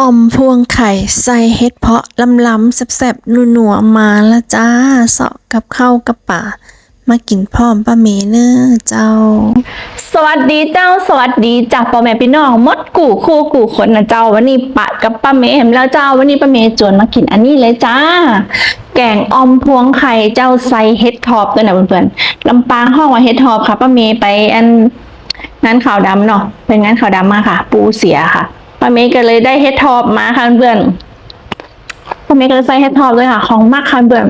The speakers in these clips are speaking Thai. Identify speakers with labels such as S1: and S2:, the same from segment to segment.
S1: ออมพวงไข่ใส่เห็ดเพาะลำล้ำแซ่บๆนัวๆมาละจ้าเสาะกับข้าวกับป่ามากินพร้อมป้าเมเนอเจ้า
S2: สวัสดีเจ้า สวัสดีจากพ่อแม่พี่น้องมดกู่คู่กู่คนนะเจ้า วันนี้ปะกับป้าเมเห็นแล้วเจ้า วันนี้ป้าเมย์จวนมากินอันนี้เลยจ้า แกงออมพวงไข่เจ้าใส่เห็ดทอบด้วยนะเพื่อนๆลำปางห้องว่าเห็ดทอบค่ะป้าเมย์ไปอันงานข่าวดำเนาะเป็นงานข่าวดำมาค่ะ ปูเสียค่ะ ป้าเมย์ก็เลยได้เห็ดทอบมาค่ะเพื่อนป้าเมย์ก็เลยใส่เห็ดทอบเลยค่ะ ของมากค่ะเพื่อน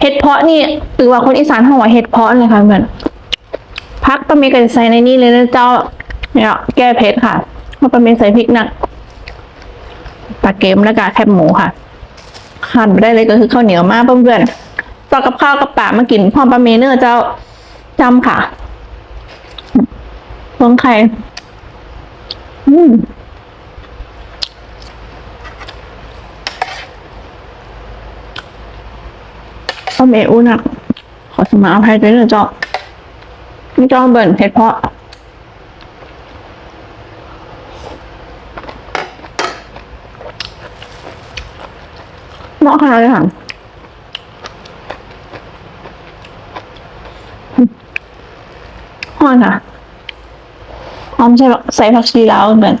S2: เห็ดเพาะนี่หรือว่าคนอีสานห้องว่าเห็ดเพาะเลยค่ะเพื่อนพักป้าเมย์ก็จะใส่ในนี้เลยนะเจ้าเนี่ยแก้เผ็ดค่ะเพราะป้าเมย์ใส่พริกหนักปลาเกมแล้วก็แคบหมูค่ะขาดไม่ได้เลยก็คือข้าวเหนียวมากเพื่อนๆต่อกับข้าวกับป่ามากินพร้อมป้าเมย์เนอร์เจ้าจำค่ะลงไข่อืม ป้าเมย์อู้หนัก ขอสมาอภัยด้วยนะจ้าไม่ต้องเบิ่นเผ็ดเพราะเหมาะขนาดเลยค่ะห้อมค่ะหอมใส่ใส่ผักชีแล้วเหมือน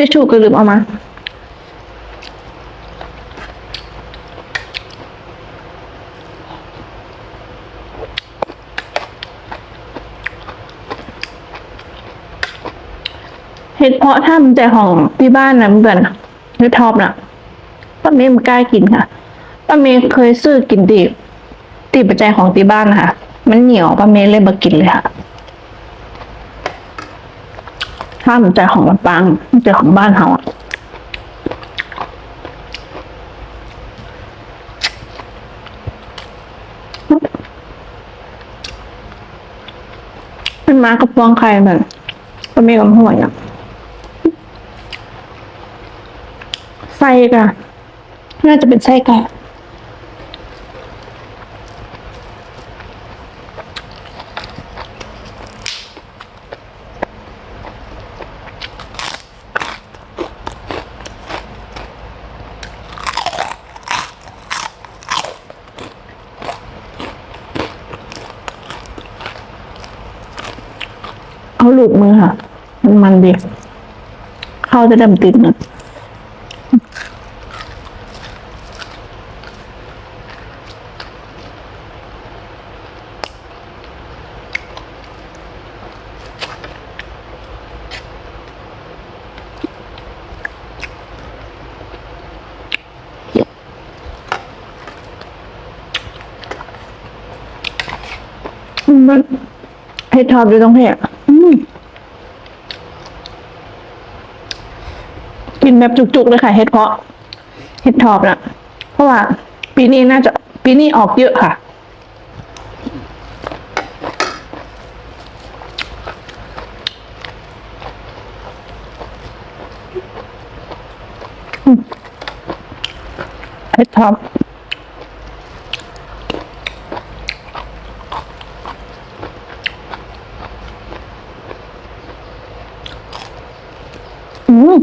S2: ทิชชู่ก็ลืมเอามา เห็ดเพาะถ้ามันใจของที่บ้านนะเพื่อนเห็ดทอบนะป้าเมย์มันกล้ากินค่ะป้าเมย์เคยซื้อกินตีตีปัจจัยของที่บ้านนะคะมันเหนียวป้าเมย์เลยมากินเลยค่ะ ถ้ามันใจของลำปางมันใจของบ้านเขาอะมันมากับฟองไข่เหมือนป้าเมย์กับหัวอย่างไส้กะน่าจะเป็นไส้ไก่ เอาลูกมือค่ะ มันมันดีเข้าจะดำติดนะอืมมันเผ็ดทอบอยู่ตรงเผ็ดอืม กินแบบจุกๆเลยค่ะเห็ดเพาะเห็ดทอบนะเพราะว่า ปีนี้น่าจะปีนี้ออกเยอะค่ะ เห็ดทอบ อืม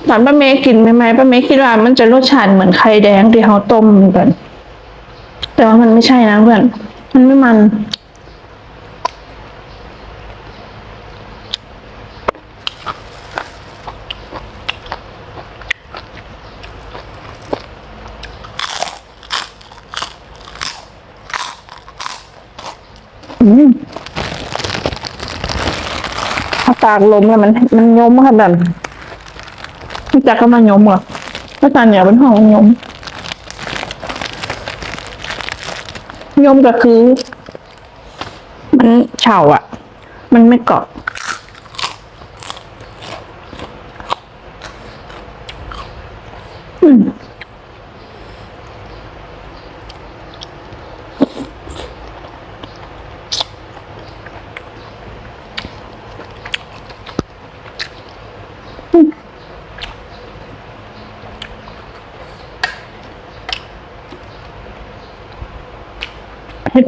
S2: ต อนป้าเมย์กินใหม่ๆป้าเมย์คิดว่ามันจะรสชาติเหมือนไข่แดงที่เขาต้มกันแต่ว่ามันไม่ใช่นะเพื่อน มันไม่มัน อืมผักตากลมแล้วมัน มันยมค่ะแบบ รู้จักก็มายมเหรอภาษาเหนือเป็นห้องยม ยมก็คือ มันเฉาอะ มันไม่เกาะอืม เห็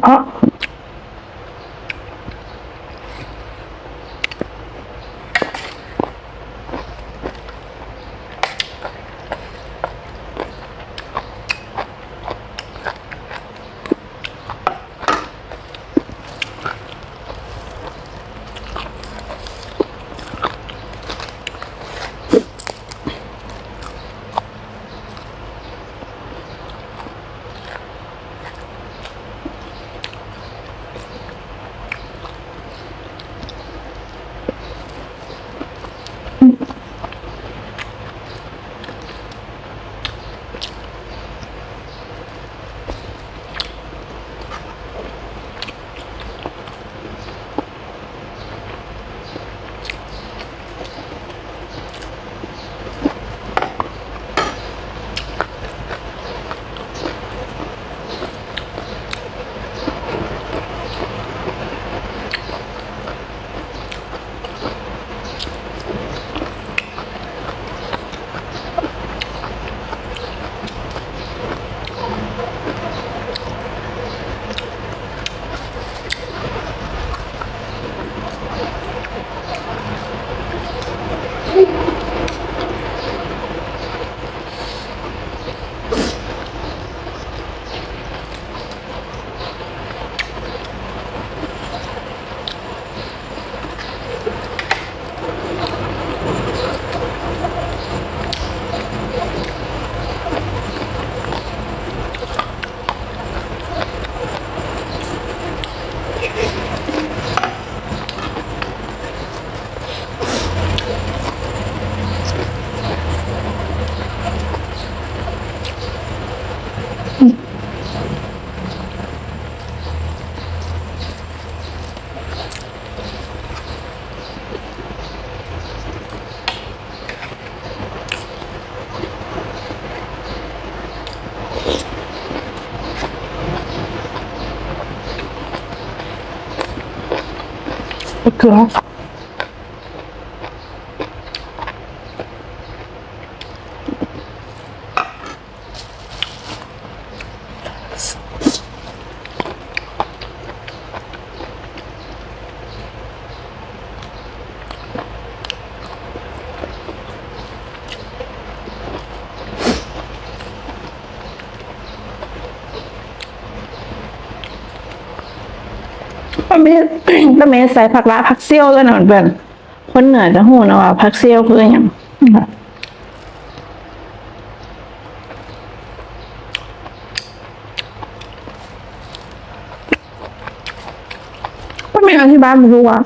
S2: ดเพ ป้าเมย์ป้าเมย์ใส่ผักละผักเซี่ยวด้วยนะเหมือนคนเหนือจะหูนะว่าผักเซี่ยวคืออย่างค่ะป้าเมย์อธิบายไม่รู้ว่า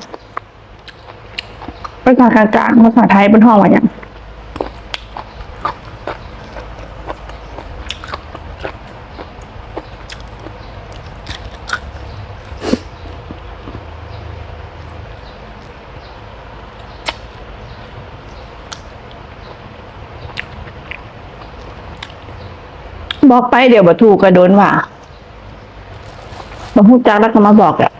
S2: ภาษากลางๆภาษาไทยเป็นห้องว่าอย่าง บอกไปเดี๋ยวบัถูกก็โดนว่าบัพูดจักแล้วก็มาบอกอะ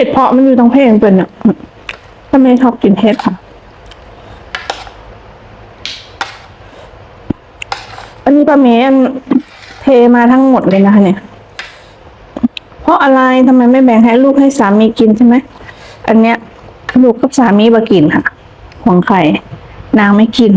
S2: ห็ดเพาะมันอยู่ตรงเพลงเป็นอะป้าเมย์ชอบกินเห็ดค่ะ อันนี้ป้าเมย์เทมาทั้งหมดเลยนะคะเนี่ย เพราะอะไรทำไมไม่แบ่งให้ลูกให้สามีกินใช่ไหม อันเนี้ย ลูกกับสามีมากินค่ะของใครนางไม่กิน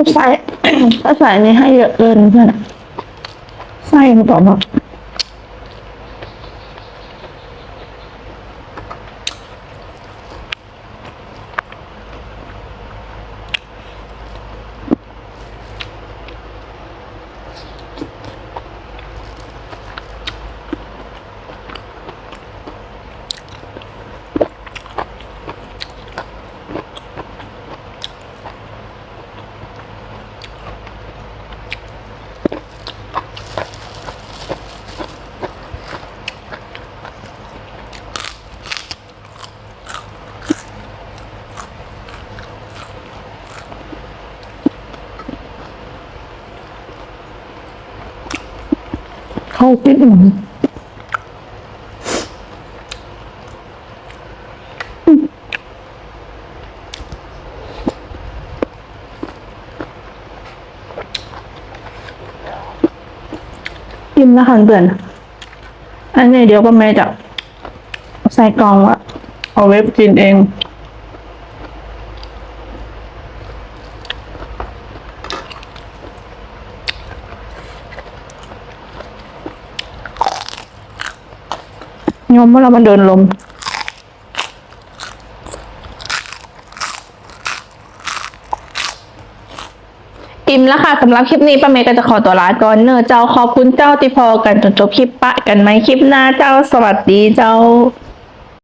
S2: เขาใส่ เขาใส่นี่ให้เยอะเกินเพื่อนใส่มันก่อนแบบ เข้าติดหมุนกินแล้วค่ะเพื่อนอันนี้เดี๋ยวก็แม่จะใส่กล่องวะเอาเว็บกินเอง ยมเมื่อเรามันเดินลม อิ่มแล้วค่ะสำหรับคลิปนี้ป้าเมย์ก็จะขอตัวลาก่อนเนอะเจ้าขอบคุณเจ้าที่พอกันจนจบคลิปปะกันไหมคลิปหน้าเจ้าสวัสดีเจ้า